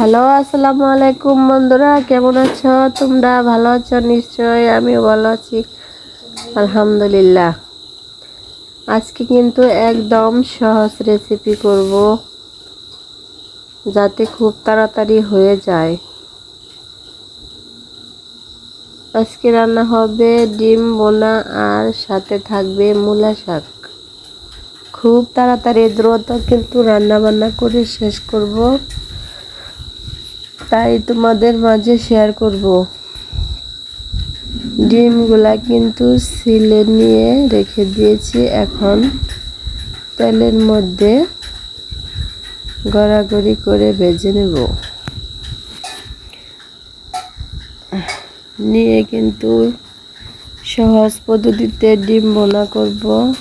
Hello, আসসালামু আলাইকুম বন্ধুরা, কেমন আছো? তোমরা ভালো আছো? নিশ্চয়ই আমি ভালো আছি। আলহামদুলিল্লাহ। আজকে কিন্তু একদম সহজ রেসিপি করব, যাতে খুব তাড়াতাড়ি হয়ে যায়। আজকে রান্না হবে ডিম, বোনা আর সাথে থাকবে মূলা শাক। খুব তাড়াতাড়ি, দ্রুত কিন্তু রান্না বান্না করে শেষ করব। তাই তোমাদের মাঝে শেয়ার করব। ডিমগুলা কিন্তু সিলে নিয়ে রেখে দিয়েছি এখন। তেলের মধ্যে গড়াগড়ি করে ভেজে নেব। নিয়ে কিন্তু সহজ পদ্ধতিতে ডিম বোনা করব।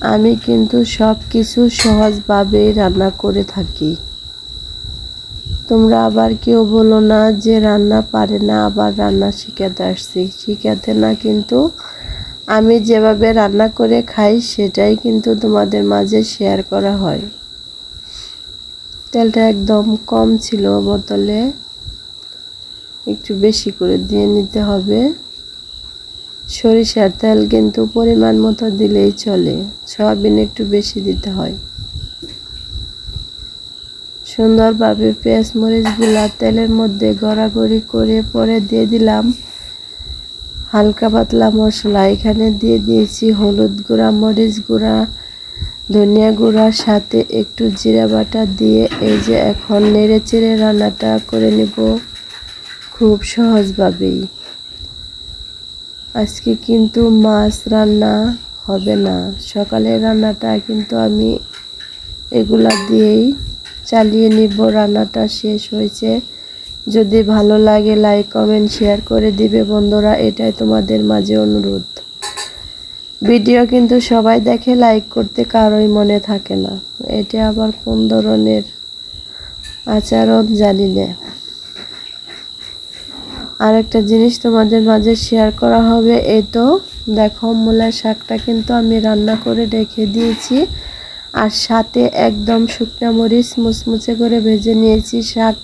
আমি কিন্তু সব কিছু সহজভাবেই রান্না করে থাকি। তোমরা আবার কেউ বলো না যে রান্না পারে না, আবার রান্না শিখাতে আসছি। শিখাতে না কিন্তু আমি যেভাবে রান্না করে খাই, সেটাই কিন্তু তোমাদের মাঝে শেয়ার করা হয়। তেলটা একদম কম ছিল বোতলে। একটু বেশি করে দিয়ে নিতে হবে। সরিষার তেল কিন্তু পরিমাণ মতো দিলেই চলে। সয়াবিন একটু বেশি দিতে হয়। সুন্দরভাবে পেঁয়াজ মরিচগুলা তেলের মধ্যে গড়াগড়ি করে পরে দিয়ে দিলাম। হালকা পাতলা মশলা, এখানে দিয়ে দিয়েছি হলুদ গুঁড়া, মরিচ গুঁড়া, ধনিয়া গুঁড়ার সাথে একটু জিরা বাটা দিয়ে এই যে এখন নেড়ে চেড়ে রান্নাটা করে নেব খুব সহজভাবেই। আজকে কিন্তু মাছ রান্না হবে না। সকালের রান্নাটা কিন্তু আমি এগুলা দিয়েই চালিয়ে নিব, রান্নাটা শেষ হয়েছে। যদি ভালো লাগে লাইক কমেন্ট শেয়ার করে দিবে। বন্ধুরা, এটাই তোমাদের মাঝে অনুরোধ। ভিডিও কিন্তু সবাই দেখে লাইক করতে কারোই মনে থাকে না। এটা আবার কোন ধরনের আচরণ জানি না। আর একটা জিনিস তোমাদের মাঝে শেয়ার করা হবে, এই তো দেখো, মূলার শাকটা কিন্তু আমি রান্না করে রেখে দিয়েছি। আর সাথে একদম শুকনা মরিচ মুচমুচে করে ভেজে নিয়েছি শাক